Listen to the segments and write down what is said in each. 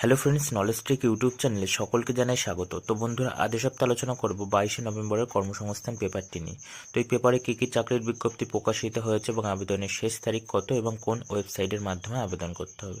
Hello friends knowledge trick YouTube চ্যানেলে সকলকে জানাই স্বাগত। তো বন্ধুরা, আজ সপ্তাহে আলোচনা করব বাইশে নভেম্বরের কর্মসংস্থান পেপারটি নিয়ে। তো এই পেপারে কী কী চাকরির বিজ্ঞপ্তি প্রকাশিত হয়েছে এবং আবেদনের শেষ তারিখ কত এবং কোন ওয়েবসাইটের মাধ্যমে আবেদন করতে হবে?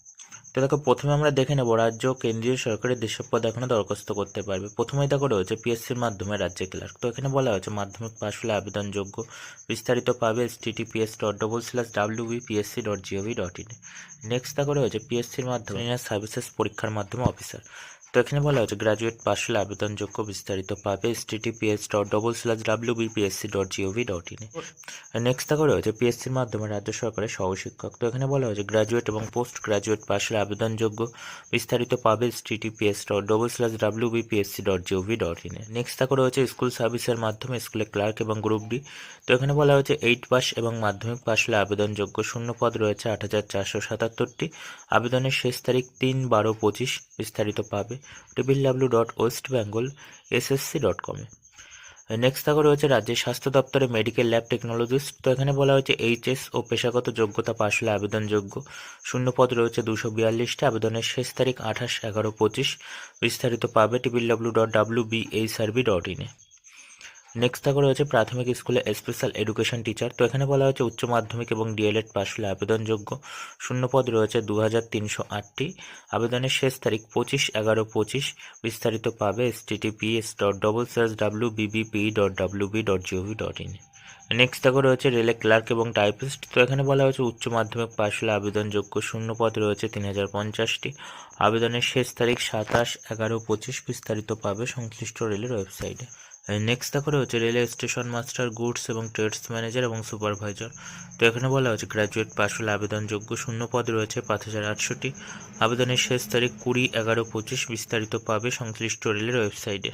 তো দেখো, প্রথমে আমরা দেখে নেব রাজ্য কেন্দ্রীয় সরকারের যেসব পদ এখনও দরখাস্ত করতে পারবে। প্রথমেই দেখো রয়েছে পিএসসির মাধ্যমে রাজ্যে ক্লার্ক তো এখানে বলা হয়েছে, মাধ্যমিক পাশ হলে আবেদনযোগ্য। বিস্তারিত পাবে https dot double slash W BPSC dot GOV dot in next দেখো রয়েছে পিএসসির মাধ্যমে সার্ভিসেস পরীক্ষার মাধ্যমে অফিসার তো এখানে বলা হয়েছে, গ্রাজুয়েট পাশ হলে আবেদনযোগ্য বিস্তারিত পাবে https dot double slash W BPSC dot GOV dot in next দেখো রয়েছে পিএসসির মাধ্যমে রাজ্য সরকারের সহশিক্ষক। তো এখানে বলা হয়েছে, গ্রাজুয়েট এবং পোস্ট গ্রাজুয়েট পাশ হলে আবেদনযোগ্য বিস্তারিত পাবে https dot double slash W BPSC dot GOV dot in next দেখো রয়েছে স্কুল সার্ভিসের মাধ্যমে স্কুলে ক্লার্ক এবং গ্রুপ ডি। তো এখানে বলা হয়েছে, এইট পাস এবং মাধ্যমিক পাশ হলে আবেদনযোগ্য শূন্য পদ রয়েছে আট হাজার চারশো সাতাত্তরটি। আবেদনের শেষ তারিখ তিন বারো পঁচিশ বিস্তারিত পাবে। Table W dot West Bengal SSC dot কমে নেক্সট থাকা রয়েছে রাজ্যের স্বাস্থ্য দপ্তরে মেডিকেল ল্যাব টেকনোলজিস্ট তো এখানে বলা হয়েছে এইচএস ও পেশাগত যোগ্যতা পাশ হলে আবেদনযোগ্য। শূন্য পদ রয়েছে দুশো বিয়াল্লিশটি। আবেদনের শেষ তারিখ আঠাশ এগারো পঁচিশ। বিস্তারিত পাবে টিবিল ডাব্লিউ ডট ডাব্লিউ বি এই সার্ভি ডট ইনে নেক্সট থাকা রয়েছে প্রাথমিক স্কুলে স্পেশাল এডুকেশন টিচার তো এখানে বলা হয়েছে উচ্চ মাধ্যমিক এবং ডিএলএড পাশ হলে আবেদনযোগ্য। শূন্য পদ রয়েছে দু হাজার তিনশো আটটি। আবেদনের শেষ তারিখ পঁচিশ এগারো পঁচিশ। বিস্তারিত পাবে https dot double slash W BBP dot W B dot GOV dot in next দেখো রয়েছে রেলে ক্লার্ক এবং টাইপিস্ট তো এখানে বলা হয়েছে উচ্চ মাধ্যমিক পাশ হলে আবেদনযোগ্য। শূন্য পদ রয়েছে তিন হাজার পঞ্চাশটি। আবেদনের শেষ তারিখ সাতাশ এগারো পঁচিশ। বিস্তারিত পাবে সংশ্লিষ্ট রেলের ওয়েবসাইটে নেক্সট দেখো রয়েছে রেলওয়ে স্টেশন মাস্টার গুডস এবং ট্রেডস ম্যানেজার এবং সুপারভাইজার তো এখানে বলা হয়েছে গ্র্যাজুয়েট পাশ হলে আবেদনযোগ্য শূন্য পদ রয়েছে পাঁচ হাজার আটশোটি আবেদনের শেষ তারিখ কুড়ি, এগারো, পঁচিশ বিস্তারিত পাবে সংশ্লিষ্ট রেলের ওয়েবসাইটে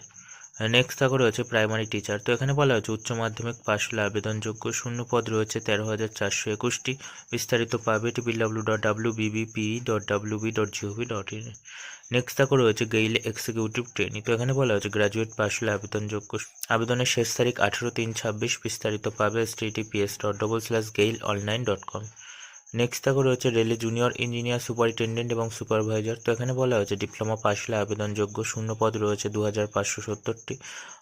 নেক্সট থাকা রয়েছে প্রাইমারি টিচার তো এখানে বলা হয়েছে উচ্চ মাধ্যমিক পাশ হলে আবেদনযোগ্য শূন্য পদ রয়েছে তেরো হাজার চারশো একুশটি। বিস্তারিত পাবে টিপিল W dot W BBP dot W B dot GOV dot in next থাকা রয়েছে গেইল এক্সিকিউটিভ ট্রেনিং তো এখানে বলা হয়েছে গ্র্যাজুয়েট পাশ হলে আবেদনযোগ্য আবেদনের শেষ তারিখ আঠেরো তিন ছাব্বিশ বিস্তারিত পাবে https dot double slash GAIL online dot com next থাকা রয়েছে রেলে জুনিয়র ইঞ্জিনিয়ার সুপারিনটেন্ডেন্ট এবং সুপারভাইজার তো এখানে বলা হয়েছে ডিপ্লোমা পাশ হলে আবেদনযোগ্য শূন্য পদ রয়েছে দু হাজার পাঁচশো সত্তরটি।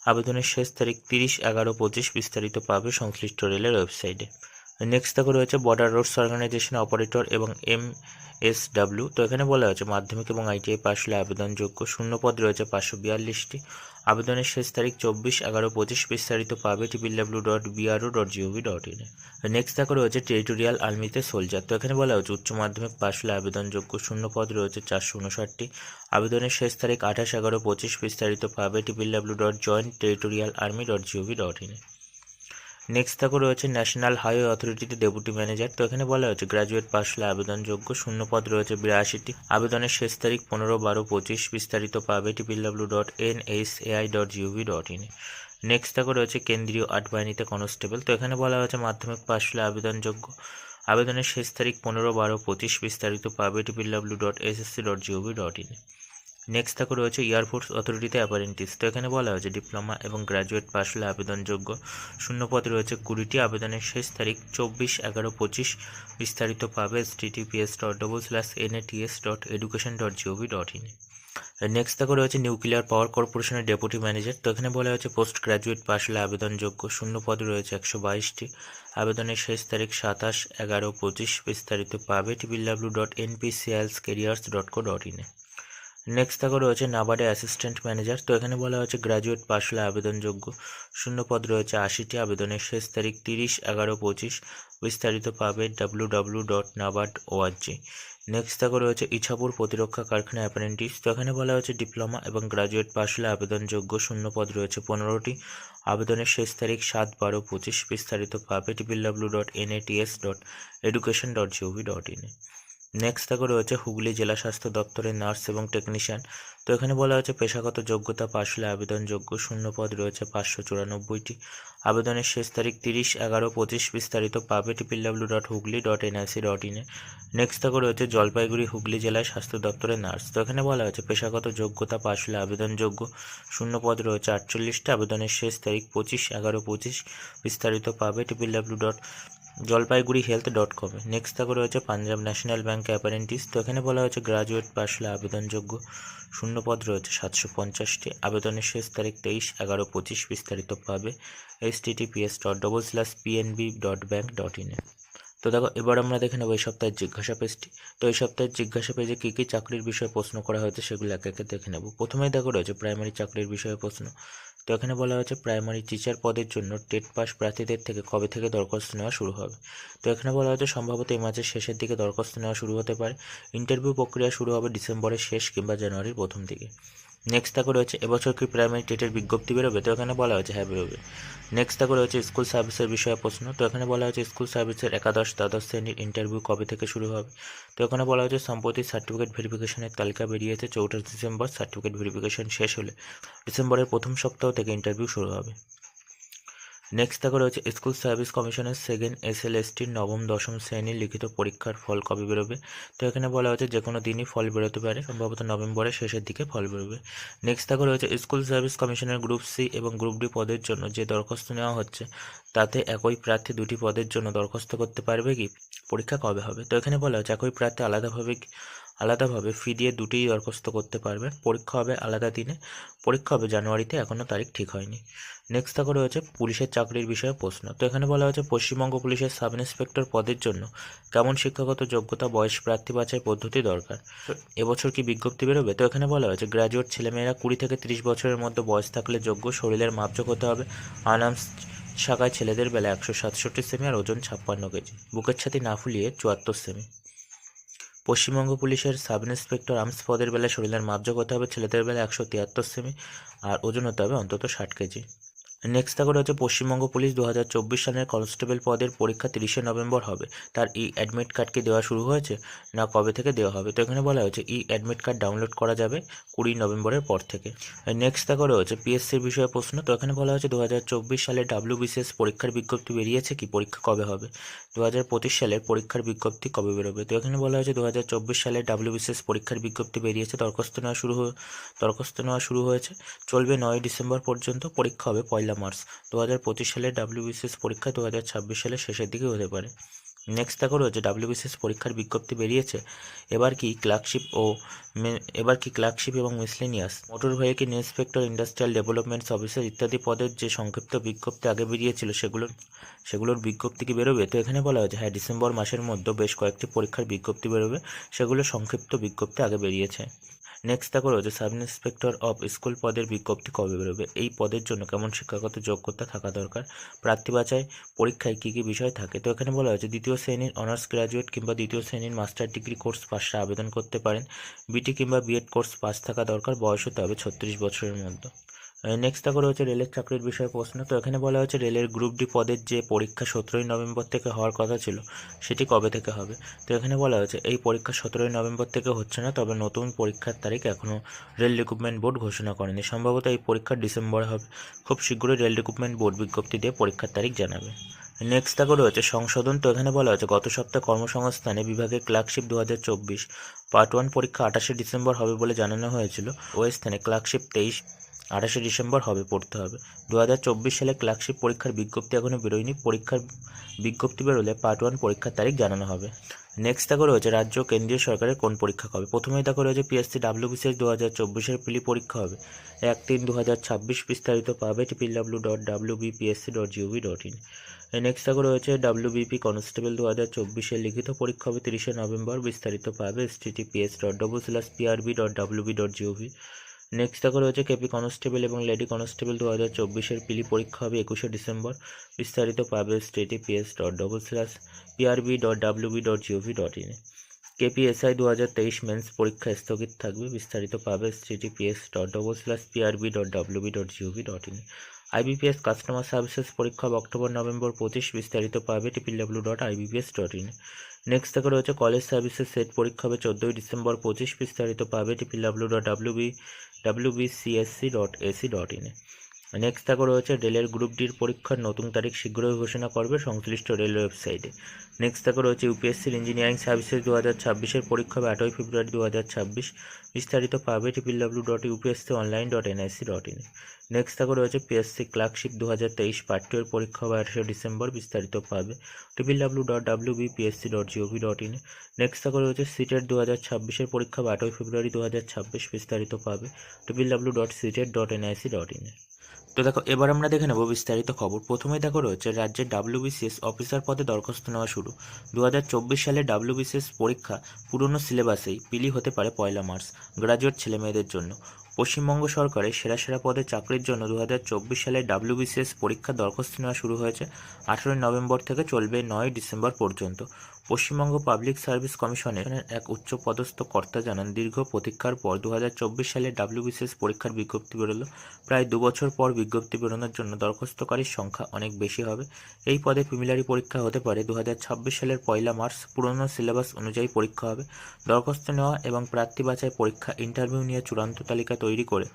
আবেদনের শেষ তারিখ তিরিশ এগারো পঁচিশ বিস্তারিত পাবে সংশ্লিষ্ট রেলের ওয়েবসাইটে নেক্সট থাকা রয়েছে বর্ডার রোডস অর্গানাইজেশন অপারেটর এবং এম এস ডাব্লিউ তো এখানে বলা হয়েছে মাধ্যমিক এবং আইটিআই পাশ হলে আবেদনযোগ্য শূন্য পদ রয়েছে পাঁচশো বিয়াল্লিশটি। আবেদনের শেষ তারিখ চব্বিশ, এগারো, পঁচিশ বিস্তারিত পাবে টিপিল W dot BRO dot GOV dot in next দেখা রয়েছে টেরিটোরিয়াল আর্মিতে সোলজার তো এখানে বলা হয়েছে উচ্চ মাধ্যমিক পাশ হলে আবেদনযোগ্য শূন্য পদ রয়েছে চারশো উনষাটটি। আবেদনের শেষ তারিখ আঠাশ, এগারো, পঁচিশ বিস্তারিত পাবে টিপিল W dot joint territorial army dot GOV dot in next থাকো রয়েছে ন্যাশনাল হাইওয়ে অথরিটিতে ডেপুটি ম্যানেজার তো এখানে বলা হয়েছে গ্র্যাজুয়েট পাশ হলে আবেদনযোগ্য শূন্য পদ রয়েছে বিরাশিটি। আবেদনের শেষ তারিখ পনেরো বারো পঁচিশ। বিস্তারিত পাবে টিপিল W dot N S AI dot GOV dot in next থাকো রয়েছে কেন্দ্রীয় আট বাহিনীতে কনস্টেবল। তো এখানে বলা হয়েছে, মাধ্যমিক পাশ হলে আবেদনযোগ্য। আবেদনের শেষ তারিখ পনেরো বারো পঁচিশ। বিস্তারিত পাবে টিপিল W dot SSC dot GOV dot in next থাকো রয়েছে এয়ারফোর্স অথরিটিতে অ্যাপারেন্টিস তো এখানে বলা হয়েছে ডিপ্লোমা এবং গ্র্যাজুয়েট পাশ হলে আবেদনযোগ্য। শূন্য পদ রয়েছে কুড়িটি আবেদনের শেষ তারিখ চব্বিশ এগারো পঁচিশ। বিস্তারিত পাবে https dot double slash NATS dot education dot GOV dot in next থাকো রয়েছে নিউক্লিয়ার পাওয়ার কর্পোরেশনের ডেপুটি ম্যানেজার তো এখানে বলা হয়েছে পোস্ট গ্র্যাজুয়েট পাশ হলে আবেদনযোগ্য। শূন্য পদ রয়েছে একশো বাইশটি। আবেদনের শেষ তারিখ সাতাশ এগারো পঁচিশ। বিস্তারিত পাবে টিপিল W dot NPCLS careers dot co dot ইনে নেক্সট থাকা রয়েছে নাবার্ডে অ্যাসিস্ট্যান্ট ম্যানেজার তো এখানে বলা হয়েছে গ্র্যাজুয়েট পাশ হলে আবেদনযোগ্য শূন্য পদ রয়েছে আশিটি আবেদনের শেষ তারিখ তিরিশ এগারো পঁচিশ। বিস্তারিত পাবে W W dot NABARD ORG next থাকা রয়েছে ইছাপুর প্রতিরক্ষা কারখানা অ্যাপারেন্টিস তো এখানে বলা হয়েছে ডিপ্লোমা এবং গ্র্যাজুয়েট পাশ হলে আবেদনযোগ্য শূন্য পদ রয়েছে পনেরোটি। আবেদনের শেষ তারিখ সাত বারো পঁচিশ। বিস্তারিত পাবে টিপিল W dot N NATS dot education dot GOV dot in next দেখো রয়েছে হুগলি জেলা স্বাস্থ্য দপ্তরের নার্স এবং টেকনিশিয়ান। তো এখানে বলা হয়েছে পেশাগত যোগ্যতা পাশ হলে আবেদনযোগ্য শূন্য পদ রয়েছে পাঁচশো চুরানব্বইটি। আবেদনের শেষ তারিখ তিরিশ এগারো পঁচিশ বিস্তারিত পাবে টিপিল W dot Hooghly dot NIC dot ইনে। নেক্সট দেখো রয়েছে জলপাইগুড়ি হুগলি জেলায় স্বাস্থ্য দপ্তরের নার্স। তো এখানে বলা হয়েছে পেশাগত যোগ্যতা পাশ হলে আবেদনযোগ্য শূন্য পদ রয়েছে আটচল্লিশটা। আবেদনের শেষ তারিখ পঁচিশ এগারো পঁচিশ বিস্তারিত পাবে টিপিল W dot Jalpaiguri health dot কমে নেক্সট থাকবে রয়েছে পাঞ্জাব ন্যাশনাল ব্যাঙ্ক অ্যাপারেন্টিস তো এখানে বলা হয়েছে গ্রাজুয়েট পাস হলে আবেদনযোগ্য শূন্য পদ রয়েছে সাতশো পঞ্চাশটি। আবেদনের শেষ তারিখ তেইশ এগারো পঁচিশ বিস্তারিত পাবে https dot double slash PNB dot bank dot ইনে তো দেখো, এবার আমরা দেখে নেব এই সপ্তাহের জিজ্ঞাসা পেজটি। তো এই সপ্তাহের জিজ্ঞাসা পেজে কী কী চাকরির বিষয়ে প্রশ্ন করা হয়েছে সেগুলো এক একে দেখে নেব। প্রথমেই দেখো রয়েছে প্রাইমারি চাকরির বিষয়ে প্রশ্ন। তো এখানে বলা হয়েছে প্রাইমারি টিচার পদের জন্য টেট পাস প্রার্থীদের থেকে কবে থেকে দরখাস্ত নেওয়া শুরু হবে? তো এখানে বলা হয়েছে সম্ভবত এই মাসের শেষের দিকে দরখাস্ত নেওয়া শুরু হতে পারে। ইন্টারভিউ প্রক্রিয়া শুরু হবে ডিসেম্বরের শেষ কিংবা জানুয়ারির প্রথম দিকে। নেক্সট তাকে রয়েছে এবছর কি প্রাইমারি টেটের বিজ্ঞপ্তি বেরোবে? তো এখানে বলা হয়েছে হ্যাঁ বেরোবে। নেক্সট তাকে রয়েছে স্কুল সার্ভিসের বিষয়ে প্রশ্ন। তো এখানে বলা হয়েছে স্কুল সার্ভিসের একাদশ, দ্বাদশ শ্রেণির ইন্টারভিউ কবে থেকে শুরু হবে? তো এখানে বলা হয়েছে সম্প্রতি সার্টিফিকেট ভেরিফিকেশনের তালিকা বেরিয়েছে চৌঠা ডিসেম্বর। সার্টিফিকেট ভেরিফিকেশন শেষ হলে ডিসেম্বরের প্রথম সপ্তাহ থেকে ইন্টারভিউ শুরু হবে। নেক্সট থাকা রয়েছে স্কুল সার্ভিস কমিশনের সেকেন্ড এস এল নবম দশম শ্রেণির লিখিত পরীক্ষার ফল কবে বেরোবে? তো এখানে বলা হয়েছে যে কোনো দিনই ফল বেরোতে পারে, সম্ভবত নভেম্বরের শেষের দিকে ফল বেরোবে। নেক্সট থাকা রয়েছে স্কুল সার্ভিস কমিশনের গ্রুপ সি এবং গ্রুপ ডি পদের জন্য যে দরখাস্ত নেওয়া হচ্ছে, তাতে একই প্রার্থী দুটি পদের জন্য দরখাস্ত করতে পারবে কি? পরীক্ষা কবে হবে? তো এখানে বলা হচ্ছে একই প্রার্থী আলাদাভাবে আলাদাভাবে ফি দিয়ে দুটিই দরখাস্ত করতে পারবেন। পরীক্ষা হবে আলাদা দিনে। পরীক্ষা হবে জানুয়ারিতে এখনও তারিখ ঠিক হয়নি। নেক্সট থাকা রয়েছে পুলিশের চাকরির বিষয়ে প্রশ্ন। তো এখানে বলা হয়েছে পশ্চিমবঙ্গ পুলিশের সাব ইন্সপেক্টর পদের জন্য কেমন শিক্ষাগত যোগ্যতা, বয়স, প্রার্থী বাছাই পদ্ধতি দরকার? এবছর কি বিজ্ঞপ্তি বেরোবে? তো এখানে বলা হয়েছে গ্র্যাজুয়েট ছেলেমেয়েরা কুড়ি থেকে তিরিশ বছরের মধ্যে বয়স থাকলে যোগ্য, শরীরের মাপযোগ হতে হবে। আনার্স শাখায় ছেলেদের বেলা একশো সাতষট্টি সেমি আর ওজন ছাপ্পান্ন কেজি। বুকের ছাতি না ফুলিয়ে চুয়াত্তর সেমি। পশ্চিমবঙ্গ পুলিশের সাব ইন্সপেক্টর আর্মস পদের বেলায় শরীরের মাপযোগ হতে হবে, ছেলেদের বেলায় একশো তিয়াত্তর সেমি, আর ওজন হতে হবে অন্তত ষাট কেজি। নেক্সট থাকা হচ্ছে পশ্চিমবঙ্গ পুলিশ দু হাজার চব্বিশ সালের কনস্টেবল পদের পরীক্ষা তিরিশে নভেম্বর হবে। তার ই অ্যাডমিট কার্ড কি দেওয়া শুরু হয়েছে না কবে থেকে দেওয়া হবে? তো এখানে বলা হয়েছে ই অ্যাডমিট কার্ড ডাউনলোড করা যাবে কুড়ি নভেম্বরের পর থেকে। নেক্সট থাকা রয়েছে পিএসসির বিষয়ে প্রশ্ন। তো এখানে বলা হয়েছে দু হাজার চব্বিশ সালে ডাব্লিউ বিসিএস পরীক্ষার বিজ্ঞপ্তি বেরিয়েছে কি? পরীক্ষা কবে হবে? দু হাজার পঁচিশ সালের পরীক্ষার বিজ্ঞপ্তি কবে বেরোবে? তো এখানে বলা হয়েছে দু হাজার চব্বিশ সালে ডাব্লিউ বিসিএস পরীক্ষার বিজ্ঞপ্তি বেরিয়েছে, দরখাস্ত নেওয়া শুরু দরখাস্ত নেওয়া শুরু হয়েছে। চলবে নয় ডিসেম্বর পর্যন্ত, পরীক্ষা হবে পয়লা মার্চ দু হাজার পঁচিশ সালের ডাব্লিউবিসিএস পরীক্ষা দু হাজার ছাব্বিশ সালের শেষের দিকে হতে পারে। নেক্সট দেখো রয়েছে, ডাব্লিউবিসিএস পরীক্ষার বিজ্ঞপ্তি বেরিয়েছে। এবার কি ক্লার্কশিপ ও এবার কি ক্লার্কশিপ এবং miscellaneous? Motor vehicle inspector industrial developments officer ইত্যাদি পদের যে সংক্ষিপ্ত বিজ্ঞপ্তি আগে বেরিয়েছিল সেগুলোর সেগুলোর বিজ্ঞপ্তি কি বেরোবে? তো এখানে বলা হয়েছে হ্যাঁ ডিসেম্বর মাসের মধ্যে বেশ কয়েকটি পরীক্ষার বিজ্ঞপ্তি বেরোবে। সেগুলো সংক্ষিপ্ত বিজ্ঞপ্তি আগে বেরিয়েছে। নেক্সট দেখো রয়েছে সাব ইন্সপেক্টর অফ স্কুল পদের বিজ্ঞপ্তি কবে বেরোবে? এই পদের জন্য কেমন শিক্ষাগত যোগ্যতা থাকা দরকার? প্রার্থী বাছাই পরীক্ষায় কী কী বিষয় থাকে? তো এখানে বলা হয়েছে, দ্বিতীয় শ্রেণির অনার্স গ্র্যাজুয়েট কিংবা দ্বিতীয় শ্রেণির মাস্টার ডিগ্রি কোর্স পাশে আবেদন করতে পারেন। বিটি কিংবা বিএড কোর্স পাস থাকা দরকার, বয়স হতে হবে ছত্রিশ বছরের মধ্যে। নেক্সট দেখো রয়েছে রেলের চাকরির বিষয়ে প্রশ্ন। তো এখানে বলা হয়েছে রেলের গ্রুপ ডি পদের যে পরীক্ষা সতেরোই নভেম্বর থেকে হওয়ার কথা ছিল, সেটি কবে থেকে হবে? তো এখানে বলা হয়েছে, এই পরীক্ষা সতেরোই নভেম্বর থেকে হচ্ছে না, তবে নতুন পরীক্ষার তারিখ এখনও রেল রিক্রুটমেন্ট বোর্ড ঘোষণা করেনি। সম্ভবত এই পরীক্ষা ডিসেম্বরে হবে। খুব শীঘ্রই রেল রিক্রুটমেন্ট বোর্ড বিজ্ঞপ্তি দিয়ে পরীক্ষার তারিখ জানাবে। নেক্সট দেখো রয়েছে সংশোধন। তো এখানে বলা হয়েছে, গত সপ্তাহে কর্মসংস্থানে বিভাগে ক্লার্কশিপ দু হাজার চব্বিশ পার্ট ওয়ান পরীক্ষা আঠাশে ডিসেম্বর হবে বলে জানানো হয়েছিল। ওই স্থানে ক্লার্কশিপ তেইশ আঠাশে ডিসেম্বর হবে, পড়তে হবে। দু হাজার চব্বিশ সালে ক্লার্কশিপ পরীক্ষার বিজ্ঞপ্তি এখনও বেরোয়নি। পরীক্ষার বিজ্ঞপ্তি বেরোলে পার্ট ওয়ান পরীক্ষার তারিখ জানানো হবে। নেক্সট দেখো রয়েছে রাজ্য কেন্দ্রীয় সরকারের কোন পরীক্ষা কবে? প্রথমেই দেখো রয়েছে পিএসসি ডাব্লিউবিসিএস দু হাজার চব্বিশের প্রিলি পরীক্ষা হবে। এক তিন দু হাজার ছাব্বিশ বিস্তারিত পাবে টিপিল W dot W BPSC dot GOV dot in next দেখো রয়েছে ডাব্লিউবিপি কনস্টেবল দু হাজার চব্বিশের লিখিত পরীক্ষা হবে তিরিশে নভেম্বর। বিস্তারিত পাবে https dot double slash PRB dot WB dot GOV next দেখো রয়েছে কেপি কনস্টেবল এবং লেডি কনস্টেবল দু হাজার চব্বিশের পিলি পরীক্ষা হবে একুশে ডিসেম্বর। বিস্তারিত পাবে https dot double slash PRB dot WB dot GOV dot in KPSI দু হাজার তেইশ মেন্স পরীক্ষা স্থগিত থাকবে। বিস্তারিত পাবে https dot double slash PRB dot WB dot GOV dot in IBPS customer services পরীক্ষা অক্টোবর, নভেম্বর, পঁচিশ। বিস্তারিত পাবে টিপিল W dot IBPS dot in next থেকে রয়েছে কলেজ সার্ভিসের সেট পরীক্ষা হবে চোদ্দোই ডিসেম্বর, পঁচিশ। বিস্তারিত পাবে টিপি W dot W B W B CSC dot AC dot ইনে নেক্সট থাকো রয়েছে রেলের গ্রুপ ডির পরীক্ষার নতুন তারিখ শীঘ্রই ঘোষণা করবে সংশ্লিষ্ট রেল ওয়েবসাইটে নেক্সট থাকো রয়েছে ইউপিএসসির ইঞ্জিনিয়ারিং সার্ভিসেস দু হাজার ছাব্বিশের পরীক্ষা হবে আটই ফেব্রুয়ারি দু হাজার ছাব্বিশ। বিস্তারিত পাবে টিপিল W dot UPSC online dot NIC dot in next থাকো রয়েছে পিএসসি ক্লার্কশিপ দু হাজার তেইশ পার্ট টু এর পরীক্ষা হবে আঠাশে ডিসেম্বর বিস্তারিত পাবে। টিপিল W dot W B PSC dot GOV dot in next থাকো রয়েছে সিটেট দু হাজার ছাব্বিশের পরীক্ষা হবে আটই ফেব্রুয়ারি দু হাজার ছাব্বিশ বিস্তারিত পাবে। টিপিল W dot CTET dot NIC dot in তো দেখো, এবার আমরা দেখে নেব বিস্তারিত খবর। প্রথমেই দেখো রয়েছে রাজ্যের ডাব্লিউবিসিএস অফিসার পদে দরখাস্ত নেওয়া শুরু। দু হাজার চব্বিশ সালে ডাব্লিউবিসিএস পরীক্ষা পুরনো সিলেবাসেই পিলি হতে পারে পয়লা মার্চ গ্রাজুয়েট ছেলেমেয়েদের জন্য। পশ্চিমবঙ্গ সরকারের সেরা সেরা পদে চাকরির জন্য দু হাজার চব্বিশ সালে ডাব্লিউবিসিএস পরীক্ষার দরখাস্ত নেওয়া শুরু হয়েছে আঠেরোই নভেম্বর থেকে চলবে নয় ডিসেম্বর পর্যন্ত। পশ্চিমবঙ্গ পাবলিক সার্ভিস কমিশনের এক উচ্চ পদস্থ কর্তা জানান, দীর্ঘ প্রতীক্ষার পর দু হাজার চব্বিশ সালে ডাব্লিউবিসিএস পরীক্ষার বিজ্ঞপ্তি বেরোলো। প্রায় দু বছর পর বিজ্ঞপ্তি বেরোনোর জন্য দরখাস্তকারীর সংখ্যা অনেক বেশি হবে। এই পদে প্রিমিলারি পরীক্ষা হতে পারে। দু হাজার ছাব্বিশ সালের পয়লা মার্চ পুরনো সিলেবাস অনুযায়ী পরীক্ষা হবে। দরখাস্ত নেওয়া এবং প্রার্থী বাছাই পরীক্ষা ইন্টারভিউ নিয়ে চূড়ান্ত তালিকা তৈরি করে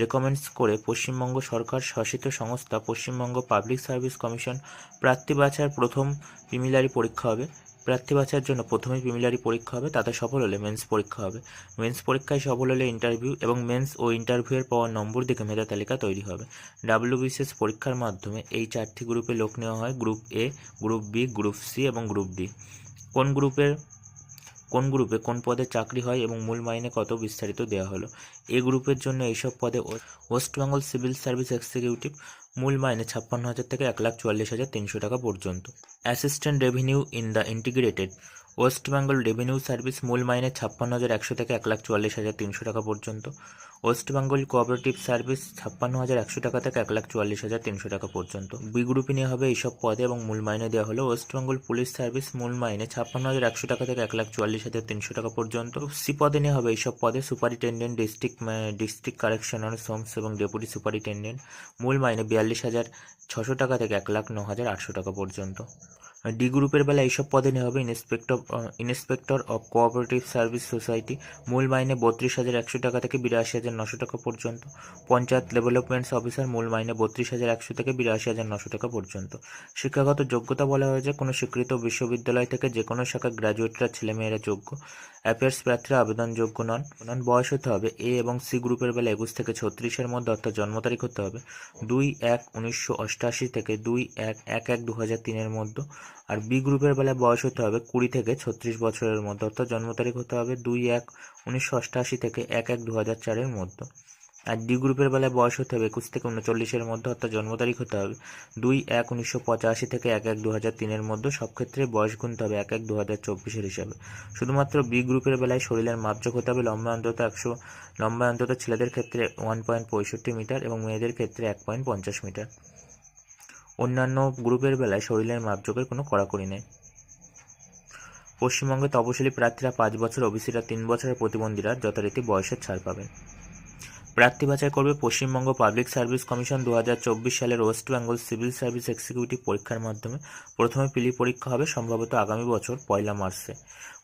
রেকমেন্ডস করে পশ্চিমবঙ্গ সরকার শাসিত সংস্থা পশ্চিমবঙ্গ পাবলিক সার্ভিস কমিশন প্রার্থী বাছাইয়ের প্রথম প্রিমিলারি পরীক্ষা হবে। প্রার্থী বাছাইয়ের জন্য প্রথমে প্রিমিলারি পরীক্ষা হবে, তাতে সফল হলে মেন্স পরীক্ষা হবে। মেন্স পরীক্ষায় সফল হলে ইন্টারভিউ এবং মেন্স ও ইন্টারভিউয়ের পাওয়া নম্বর দেখে মেধা তালিকা তৈরি হবে। ডাব্লিউবিসিএস পরীক্ষার মাধ্যমে এই চারটি গ্রুপে লোক নেওয়া হয় group A group B group C এবং গ্রুপ ডি কোন গ্রুপের কোন গ্রুপে কোন পদে চাকরি হয় এবং মূল মাইনে কত বিস্তারিত দেওয়া হলো? এ গ্রুপের জন্য এইসব পদে West Bengal civil service executive মূল মাইনে ছাপ্পান্ন হাজার থেকে এক লাখ চুয়াল্লিশ হাজার তিনশো টাকা পর্যন্ত। Assistant revenue in the integrated West Bengal revenue service মূল মাইনে ছাপ্পান্ন হাজার একশো থেকে এক লাখ চুয়াল্লিশ হাজার তিনশো টাকা পর্যন্ত। ওয়েস্ট বেঙ্গল কোঅপারেটিভ সার্ভিস ছাপ্পান্ন হাজার একশো টাকা থেকে এক লাখ চুয়াল্লিশ হাজার তিনশো টাকা পর্যন্ত। বি গ্রুপে নেওয়া হবে এইসব পদে এবং মূল মাইনে দেওয়া হলো ওয়েস্ট বেঙ্গল পুলিশ সার্ভিস মূল মাইনে ছাপ্পান্ন হাজার একশো টাকা থেকে এক লাখ চুয়াল্লিশ হাজার তিনশো টাকা পর্যন্ত। সি পদে নেওয়া হবে এইসব পদে superintendent, district district correctional homes এবং ডেপুটি সুপারিনটেন্ডেন্ট। মূল মাইনে বিয়াল্লিশ হাজার ছশো টাকা থেকে এক লাখ ন হাজার আটশো টাকা পর্যন্ত। ডি গ্রুপের বেলা এইসব পদে নেওয়া হবে। Inspector inspector of cooperative service society মূল মাইনে বত্রিশ হাজার একশো টাকা থেকে বিরাশি হাজার নশো টাকা পর্যন্ত। পঞ্চায়েত ডেভেলপমেন্টস অফিসার মূল মাইনে বত্রিশ হাজার একশো থেকে বিরাশি হাজার নশো টাকা পর্যন্ত। শিক্ষাগত যোগ্যতা বলা হয়েছে কোনো স্বীকৃত বিশ্ববিদ্যালয় থেকে যে কোনো শাখা গ্র্যাজুয়েটরা ছেলেমেয়েরা যোগ্য। অ্যাপিয়ার্স প্রার্থীরা আবেদনযোগ্য নন। নন বয়স হতে হবে। এ এবং সি গ্রুপের বেলা একুশ থেকে ছত্রিশের মধ্যে অর্থাৎ জন্ম তারিখ হতে হবে। দুই এক উনিশশো অষ্টআশি থেকে দুই এক এক এক দু হাজার তিনের মধ্যে। আর বি গ্রুপের বেলায় বয়স হতে হবে কুড়ি থেকে ছত্রিশ বছরের মধ্যে, অর্থাৎ জন্ম তারিখ হতে হবে দুই এক উনিশশো অষ্টআশি থেকে এক এক দু হাজার চারের মধ্যে। আর ডি গ্রুপের বেলায় বয়স হতে হবে একুশ থেকে উনচল্লিশের মধ্যে, অর্থাৎ জন্ম তারিখ হতে হবে দুই এক উনিশশো পঁচাশি থেকে এক এক দু হাজার তিনের মধ্যে। সব ক্ষেত্রে বয়স গুনতে হবে এক এক দু হাজার চব্বিশের হিসাবে। শুধুমাত্র বি গ্রুপের বেলায় শরীরের মাপযোগ হতে হবে লম্বা অন্তত একশো লম্বা অন্তত ছেলেদের ক্ষেত্রে ওয়ান পয়েন্ট পঁয়ষট্টি মিটার এবং মেয়েদের ক্ষেত্রে এক পয়েন্ট পঞ্চাশ মিটার। অন্যান্য গ্রুপের বেলায় শরীরের মাপযোগের কোনো কড়াকড়ি নেই। পশ্চিমবঙ্গে তপশিলি প্রার্থীরা পাঁচ বছর, ওবিসিরা তিন বছরের প্রতিবন্ধীরা যথারীতি বয়সের ছাড় পাবেন। প্রার্থী বাছাই করবে পশ্চিমবঙ্গ পাবলিক সার্ভিস কমিশন দু হাজার চব্বিশ সালের West Bengal civil service executive পরীক্ষার মাধ্যমে। প্রথমে পিলি পরীক্ষা হবে সম্ভবত আগামী বছর, পয়লা মার্চে,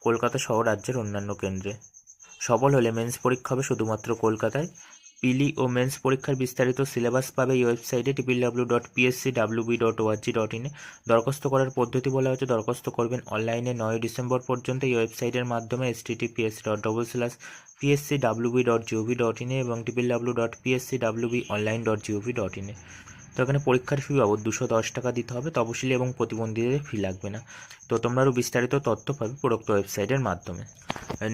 কলকাতা সহ রাজ্যের অন্যান্য কেন্দ্রে। সফল হলে মেন্স পরীক্ষা হবে শুধুমাত্র কলকাতায়। পিলি ও মেন্স পরীক্ষার বিস্তারিত সিলেবাস পাবে এই ওয়েবসাইটে TPW dot PSC WB dot ORG dot ইনে দরখাস্ত করার পদ্ধতি বলা হচ্ছে দরখাস্ত করবেন অনলাইনে নয় ডিসেম্বর পর্যন্ত এই ওয়েবসাইটের মাধ্যমে https dot double slash PSC WB dot GOV dot ইনে এবং TPW dot PSC WB online dot GOV dot ইনে তো এখানে পরীক্ষার ফি বাবদ দুশো দশ টাকা দিতে হবে তপশিলি এবং প্রতিবন্ধীদের ফি লাগবে না। তো তোমরা আরও বিস্তারিত তথ্য পাবে উপরোক্ত ওয়েবসাইটের মাধ্যমে।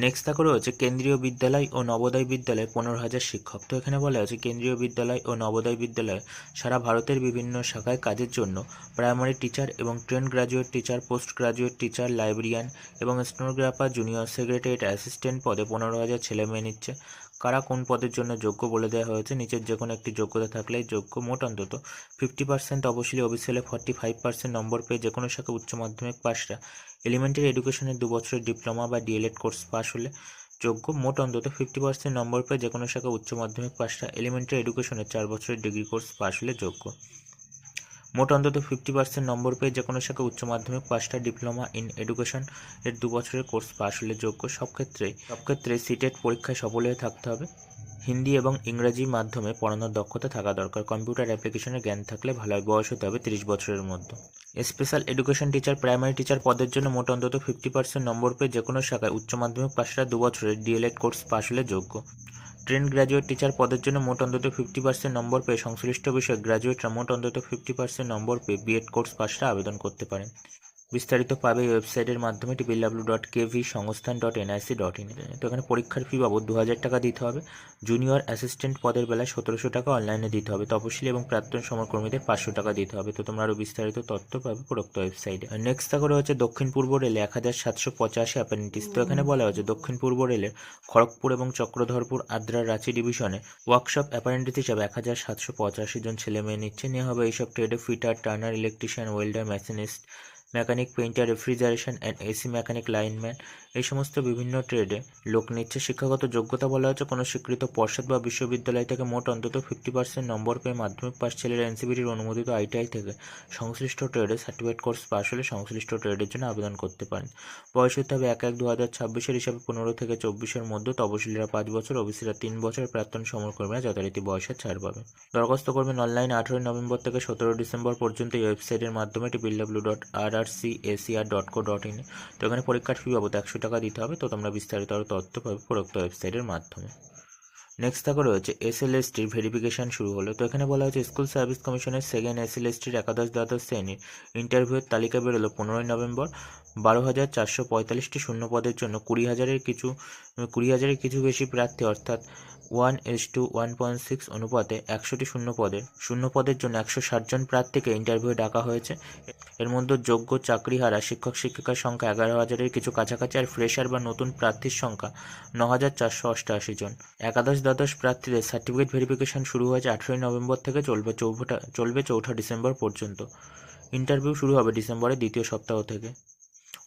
নেক্সট থাকা রয়েছে কেন্দ্রীয় বিদ্যালয় ও নবোদয় বিদ্যালয়ে, পনেরো হাজার শিক্ষক। তো এখানে বলা হয়েছে কেন্দ্রীয় বিদ্যালয় ও নবোদয় বিদ্যালয়ে সারা ভারতের বিভিন্ন শাখায় কাজের জন্য প্রাইমারি টিচার এবং train graduate teacher post graduate teacher librarian এবং স্টেনোগ্রাফার জুনিয়র সেক্রেটারিয়েট অ্যাসিস্ট্যান্ট পদে পনেরো হাজার ছেলে মেয়ে নিচ্ছে। কারা কোন পদের জন্য যোগ্য বলে দেওয়া হয়েছে? নিচের যে কোনো একটি যোগ্যতা থাকলে যোগ্য মোট অন্তত। ফিফটি পার্সেন্ট অবশ্যই ওবিসি হলে ফর্টি ফাইভ পার্সেন্ট নম্বর পেয়ে যে কোনো শাখা উচ্চ মাধ্যমিক পাশরা এলিমেন্টারি এডুকেশনের দু বছরের ডিপ্লোমা বা ডিএলএড কোর্স পাশ হলে যোগ্য মোট অন্তত ফিফটি পার্সেন্ট নম্বর পেয়ে যে কোনো শাখা উচ্চ মাধ্যমিক পাশরা এলিমেন্টারি এডুকেশনের চার বছরের ডিগ্রি কোর্স পাশ হলে যোগ্য। মোট অন্তত ফিফটি পার্সেন্ট নম্বর পেয়ে যে কোনো শাখায় উচ্চ মাধ্যমিক পাঁচটা ডিপ্লোমা ইন এডুকেশন এর দু বছরের কোর্স পাশ হলে যোগ্য। সব ক্ষেত্রে সব ক্ষেত্রে সিটেট পরীক্ষায় সফল হয়ে থাকতে হবে। হিন্দি এবং ইংরাজি মাধ্যমে পড়ানোর দক্ষতা থাকা দরকার। কম্পিউটার অ্যাপ্লিকেশনের জ্ঞান থাকলে ভালো বয়স হতে হবে তিরিশ বছরের মধ্যে। Special education teacher primary teacher পদের জন্য মোট অন্তত ফিফটি পার্সেন্ট নম্বর পেয়ে যে কোনো শাখায় উচ্চ মাধ্যমিক পাশরা দু বছরের ডিএলএড কোর্স পাশ হলে যোগ্য। ট্রেন গ্র্যাজুয়েট টিচার পদের জন্য মোট অন্তত ফিফটি পার্সেন্ট নম্বর পেয়ে সংশ্লিষ্ট বিষয়ে গ্র্যাজুয়েটরা মোট অন্তত ফিফটি পার্সেন্ট নম্বর পেয়ে বিএড কোর্স পাশটা আবেদন করতে পারেন। বিস্তারিত পাবে এই ওয়েবসাইটের মাধ্যমে TPW dot KV Sangathan dot NIC dot in তো এখানে পরীক্ষার ফি বাবদ দু হাজার টাকা দিতে হবে। জুনিয়র অ্যাসিস্ট্যান্ট পদের বেলায় সতেরোশো টাকা অনলাইনে দিতে হবে তপশিলি এবং প্রাক্তন সমরকর্মীদের পাঁচশো টাকা দিতে হবে। তো তোমরা আরও বিস্তারিত তথ্য পাবে উপরোক্ত ওয়েবসাইটে। নেক্সট থাকা রয়েছে দক্ষিণ পূর্ব রেলে এক হাজার সাতশো পঁচাশি অ্যাপেন্টিস তো এখানে বলা হয়েছে, দক্ষিণ পূর্ব রেলের খড়গপুর এবং চক্রধরপুর আদ্রা রাঁচি ডিভিশনে ওয়ার্কশপ অ্যাপারেন্টিস হিসাবে এক হাজার সাতশো পঁচাশি জন ছেলে মেয়ে নিচ্ছে। নেওয়া হবে এইসব ট্রেডে fitter turner electrician welder machinist mechanic painter refrigeration and AC mechanic lineman এই সমস্ত বিভিন্ন ট্রেডে লোক নিচ্ছে। শিক্ষাগত যোগ্যতা বলা হচ্ছে, কোনো স্বীকৃত পর্ষদ বা বিশ্ববিদ্যালয় থেকে মোট অন্তত ফিফটি পার্সেন্ট নম্বর পেয়ে মাধ্যমিক পাস ছেলেরা এনসিবিটির অনুমোদিত আইটিআই থেকে সংশ্লিষ্ট ট্রেডে সার্টিফিকেট কোর্স পাস হলে সংশ্লিষ্ট ট্রেডের জন্য আবেদন করতে পারেন। বয়স হতে হবে এক এক দু হাজার ছাব্বিশের হিসাবে পনেরো থেকে চব্বিশের মধ্যে। তপশিলীরা পাঁচ বছর, ওবিসিরা তিন বছর। প্রাক্তন সমরকর্মীরা যথারীতি বয়সের ছাড় পাবে দরখাস্ত করবেন অনলাইন আঠেরোই নভেম্বর থেকে সতেরো ডিসেম্বর পর্যন্ত এই ওয়েবসাইটের মাধ্যমে TPW dot R R C ACR dot co dot in তো এখানে পরীক্ষার ফি বাবদ একশো টাকা দিতে হবে, তো তোমরা বিস্তারিত আরও তথ্য পাবে উপরোক্ত ওয়েবসাইটের মাধ্যমে। নেক্সট থাকা রয়েছে এসএলএসটির ভেরিফিকেশান শুরু হলো। তো এখানে বলা হয়েছে স্কুল সার্ভিস কমিশনের সেকেন্ড এসএলএসটির একাদশ দ্বাদশ শ্রেণির ইন্টারভিউয়ের তালিকা বেরোলো পনেরোই নভেম্বর। বারো হাজার চারশো পঁয়তাল্লিশটি শূন্য পদের জন্য কুড়ি হাজারের কিছু, কুড়ি হাজারের কিছু বেশি প্রার্থী, অর্থাৎ one is to one point six অনুপাতে একশোটি শূন্য পদের শূন্য পদের জন্য একশো ষাট জন প্রার্থীকে ইন্টারভিউ ডাকা হয়েছে। এর মধ্যে যোগ্য চাকরিহারা, শিক্ষক, শিক্ষিকার সংখ্যা এগারো হাজারের কিছু কাছাকাছি আর ফ্রেশার বা নতুন প্রার্থীর সংখ্যা ন হাজার চারশো অষ্টআশি জন। একাদশ দ্বাদশ প্রার্থীদের সার্টিফিকেট ভেরিফিকেশন শুরু হয়েছে আঠেরোই নভেম্বর থেকে চলবে চৌঠা চলবে চৌঠা ডিসেম্বর পর্যন্ত। ইন্টারভিউ শুরু হবে ডিসেম্বরের দ্বিতীয় সপ্তাহ থেকে।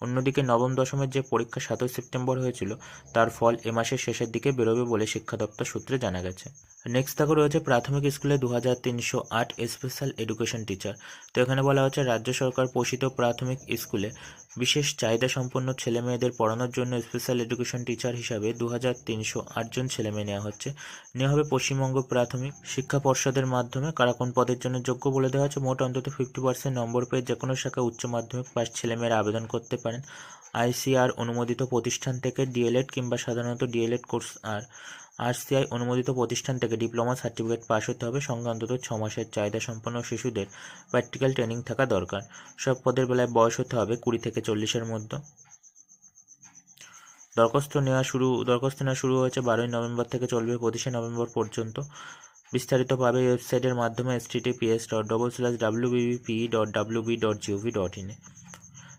অন্যদিকে নবম দশমের যে পরীক্ষা সাতই সেপ্টেম্বর হয়েছিল, তার ফল এ মাসের শেষের দিকে বেরোবে বলে শিক্ষা দপ্তর সূত্রে জানা গেছে। নেক্সট থাকো রয়েছে প্রাথমিক স্কুলে দু হাজার তিনশো আট স্পেশাল এডুকেশন টিচার তো এখানে বলা হচ্ছে রাজ্য সরকার পোষিত প্রাথমিক স্কুলে বিশেষ চাহিদা সম্পন্ন ছেলে মেয়েদের পড়ানোর জন্য স্পেশাল এডুকেশন টিচার হিসাবে দু হাজার তিনশো আটজন ছেলে মেয়ে নেওয়া হচ্ছে। নেওয়া হবে পশ্চিমবঙ্গ প্রাথমিক শিক্ষা পর্ষদের মাধ্যমে। কারা কোন পদের জন্য যোগ্য বলে দেওয়া হচ্ছে মোট অন্তত ফিফটি পার্সেন্ট নম্বর পেয়ে যে কোনো শাখায় উচ্চ মাধ্যমিক পাস ছেলেমেয়েরা আবেদন করতে পারেন। আইসিআর অনুমোদিত প্রতিষ্ঠান থেকে ডিএলএড কিংবা সাধারণত ডিএলএড কোর্স আর আরসিআই অনুমোদিত প্রতিষ্ঠান থেকে ডিপ্লোমা সার্টিফিকেট পাস হতে হবে। সঙ্গে অন্তত ছ মাসের চাহিদা সম্পন্ন শিশুদের প্র্যাকটিক্যাল ট্রেনিং থাকা দরকার। সব পদের বেলায় বয়স হতে হবে কুড়ি থেকে চল্লিশের মধ্যে। দরখাস্ত নেওয়া শুরু, দরখাস্ত নেওয়া শুরু হয়েছে বারোই নভেম্বর থেকে চলবে পঁচিশে নভেম্বর পর্যন্ত। বিস্তারিত পাবে ওয়েবসাইটের মাধ্যমে S T PS dot double slash W BBP dot W B dot gov dot ইনে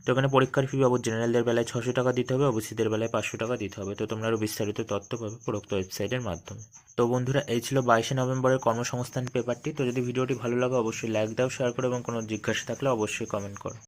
তো এখানে পরীক্ষার ফি বাবদ জেনারেলদের বেলায় ছশো টাকা দিতে হবে ওবিসিদের বেলায় পাঁচশো টাকা দিতে হবে। তো তোমরা আরও বিস্তারিত তথ্য পাবে প্রোক্ত ওয়েবসাইটের মাধ্যমে। তো বন্ধুরা, এই ছিল বাইশে নভেম্বরের কর্মসংস্থান পেপারটি তো যদি ভিডিওটি ভালো লাগে, অবশ্যই লাইক দাও শেয়ার করো এবং কোনো জিজ্ঞাসা থাকলে অবশ্যই কমেন্ট করো।